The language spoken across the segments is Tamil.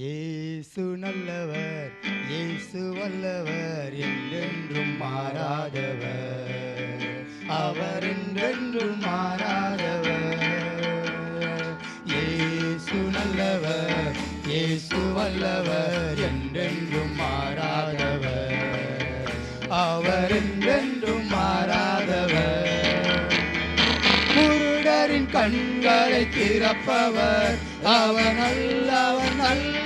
இயேசு நல்லவர் இயேசு வல்லவர் என்றென்றும் மாறாதவர். அவர் என்றென்றும் மாறாதவர். இயேசு நல்லவர் இயேசு வல்லவர் என்றென்றும் மாறாதவர். அவர் என்றென்றும் மாறாதவர். குருடரின் கண்களை திறப்பவர். அவர் நல்லவர் நல்ல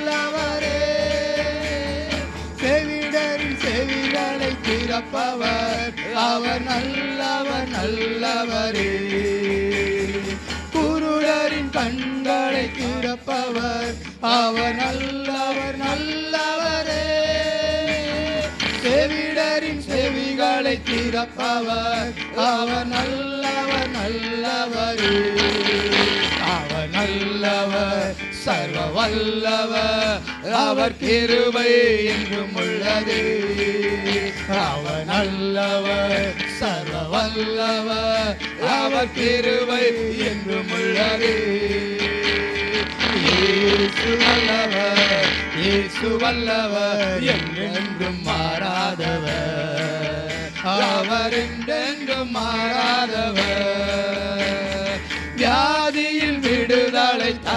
செவிகளை அவர் நல்லவர் நல்லவரே. குருடரின் கண்களை திறப்பவர். அவர் நல்லவர் நல்லவரே. செவிடரின் செவிகளை திறப்பவர். அவர் நல்லவர் நல்லவரே. அவர் நல்லவர் சர்வ வல்லவர் அவர் கிருபை என்றும் உள்ளது. அவர் நல்லவர் சர்வ வல்லவர் அவர் கிருபை என்றும் உள்ளது. வல்லவர் இயேசு வல்லவர் என்றென்றும் மாறாதவர். அவர் என்றென்றும் மாறாதவர்.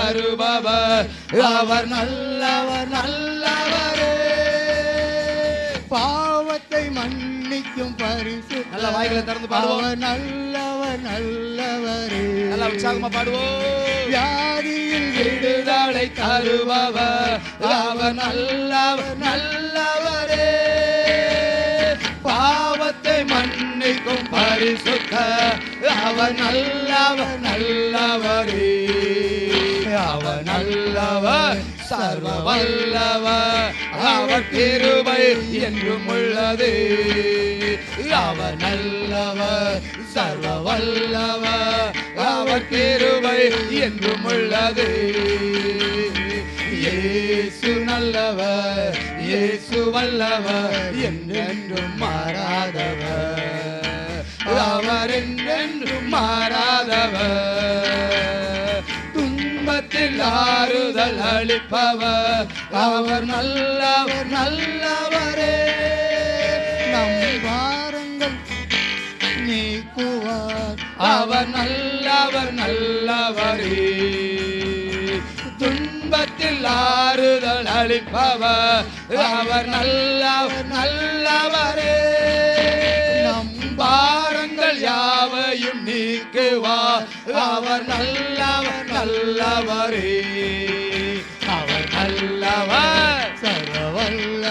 விடுதலை தருபவர் அவர் நல்லவர் நல்லவரே. பாவத்தை மன்னிக்கும் பரிசு நல்ல வாய்களை திறந்து பாடுவோம். நல்லவர் நல்லவரே. நல்லா உற்சாகமா பாடுவோம். வியாதியில் விடுதலை தருபவர். அவர் நல்லவர் நல்லவரே. பாவத்தை மன்னிக்கும் பரிசுத்த. அவர் நல்லவர் நல்லவரே. அவர் நல்லவர் சர்வ வல்லவர் அவர் கிருபை என்றும் உள்ளது. அவர் நல்லவர் சர்வ வல்லவர் அவர் கிருபை என்றும் உள்ளது. இயேசு நல்லவர் இயேசு வல்லவர் என்றென்றும் மாறாதவர் அவர் என்றென்றும் மாறாதவர் ஆறுதல் அளிப்பவர். அவர் நல்லவர் நல்லவரே. நம்மை பாரங்கள் நீக்குவார். அவர் நல்லவர் நல்லவரே. துன்பத்தில் ஆறுதல் அளிப்பவர். அவர் நல்லவர் நல்ல அவர் நல்லவர் நல்லவரே. அவர் நல்லவர். சர்வவல்ல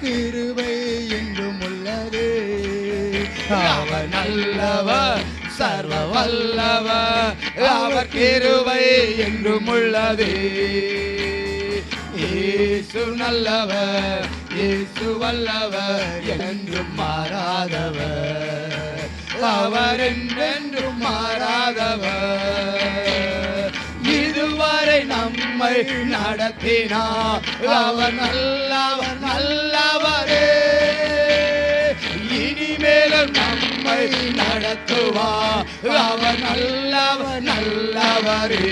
கிருபை என்றும் உள்ளது. அவர் நல்லவர் சர்வ வல்லவர் அவர் கிருபை என்றும் உள்ளது. இயேசு நல்லவர் இயேசு வல்லவர் என்றும் மாறாதவர். அவர் என்றென்றும் மாறாதவர். இதுவரை நம்மை நடத்தினார் அவர் நல்லவர் நல்லவரே. இனிமேலும் நம்மை நடத்துவார் அவர் நல்லவர் நல்லவரே.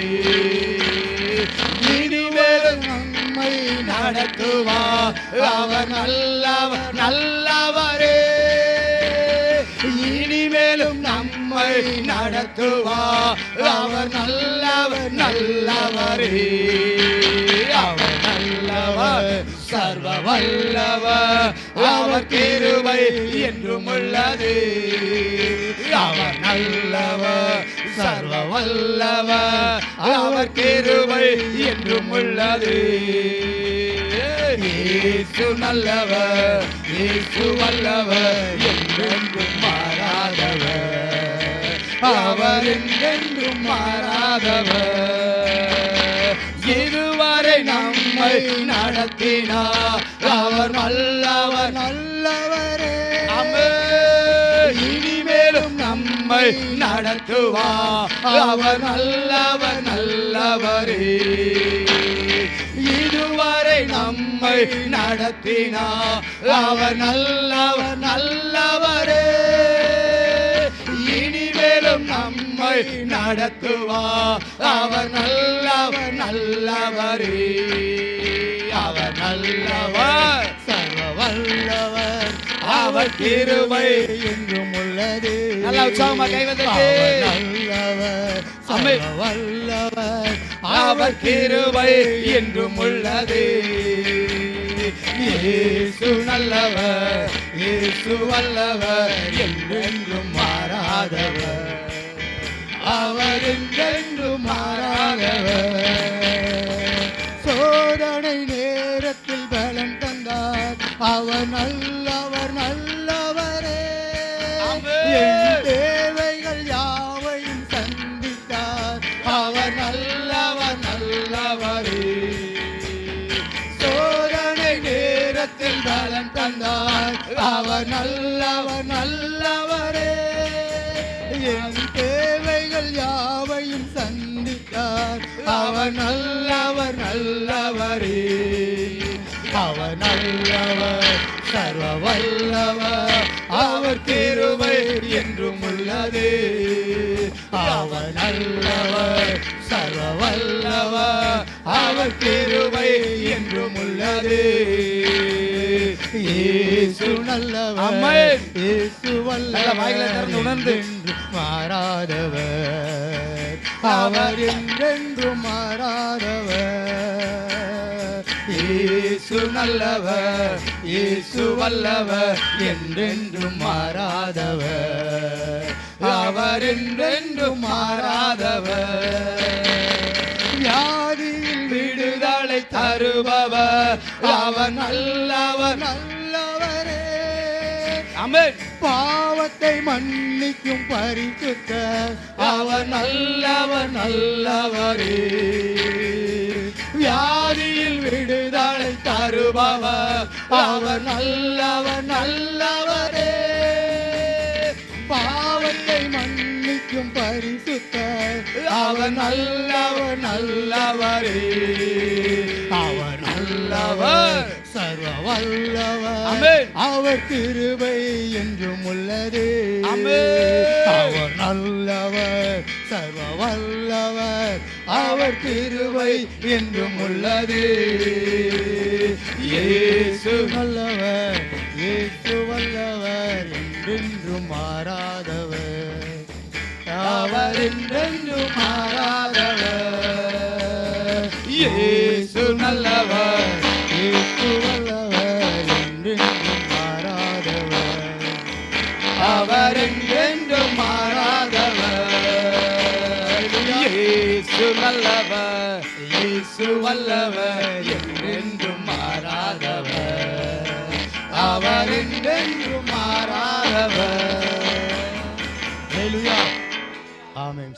இனிமேலும் நம்மை நடத்துவார் அவர் நல்லவர் நல்லவர் நடத்துவார் அவர் நல்லவர் நல்லவரே. அவர் நல்லவர் சர்வ வல்லவர் அவர் கிருபை என்றும் உள்ளது. அவர் நல்லவர் சர்வ வல்லவர் அவர் கிருபை என்றும் உள்ளது. இயேசு நல்லவர் இயேசு வல்லவர். அவர் என்றென்றும் மாறாதவர். இதுவரை நம்மை நடத்தினார் அவர் நல்லவர். நல்லவரே. இனிமேலும் நம்மை நடத்துவார் அவர் நல்லவர் நல்லவரே. இதுவரை நம்மை நடத்தினார் அவர் நல்லவர் நல்லவரே நம்மை நடத்துவார் அவர் நல்லவர் நல்லவரே. அவர் நல்லவர் சர்வ வல்லவர் அவர் கிருபை என்றும் உள்ளது. நல்லா உற்சாகமா கை வந்துட்டு. அவர் நல்லவர். சர்வ வல்லவர் அவர் கிருபை என்றும் உள்ளது. இயேசு நல்லவர் இயேசு வல்லவர் என்றென்றும் மாறாதவர் சோதனை நேரத்தில் பலன் தந்தார். அவர் நல்லவர் நல்லவரே. தேவைகள் யாவையும் சந்தித்தார். அவர் நல்லவர் நல்லவரே. சோதனை நேரத்தில் பலன் தந்தார். அவர் நல்லவர் நல்லவரே. என் அவர் நல்லவர் நல்லவரே. அவர் நல்லவர் சர்வ வல்லவர் அவர் கிருபை என்றும் உள்ளது. அவர் நல்லவர் சர்வ வல்லவர் அவர் கிருபை என்றும் உள்ளது. இயேசு நல்லவர். இயேசு வாய்களை திறந்து உணர்ந்து. மாறாதவர். அவர் என்றென்றும் மாறாதவர். இயேசு நல்லவர் இயேசு வல்லவர் என்றென்று மாறாதவர். அவர் என்றென்றும் மாறாதவர். வியாதியில் விடுதலை தருபவர். அவர் நல்லவர் நல்லவரே அமேன் பாவத்தை மன்னிக்கும் பரிசுத்த அவர் நல்லவர் நல்லவரே. வியாதியில் விடுதலை தருபவர் அவர் நல்லவர் நல்லவரே. பாவத்தை மன்னிக்கும் பரிசுத்த அவர் நல்லவர் நல்லவரே. அவர் நல்லவர். வல்லவர். அவர் கிருபை என்றும் உள்ளது. அவர் நல்லவர் சர்வ வல்லவர் அவர் கிருபை என்றும் உள்ளது. இயேசு. நல்லவர் இயேசு வல்லவர் என்றென்றும் மாறாதவர். அவர் என்றென்றும் மாறாதவர். இயேசு நல்லவர். இயேசு வல்லவர் இயேசு வல்லவர் என்றென்றும் மாறாதவர். அவர் என்றென்றும் மாறாதவர். ஹalleluya. ஆமென்.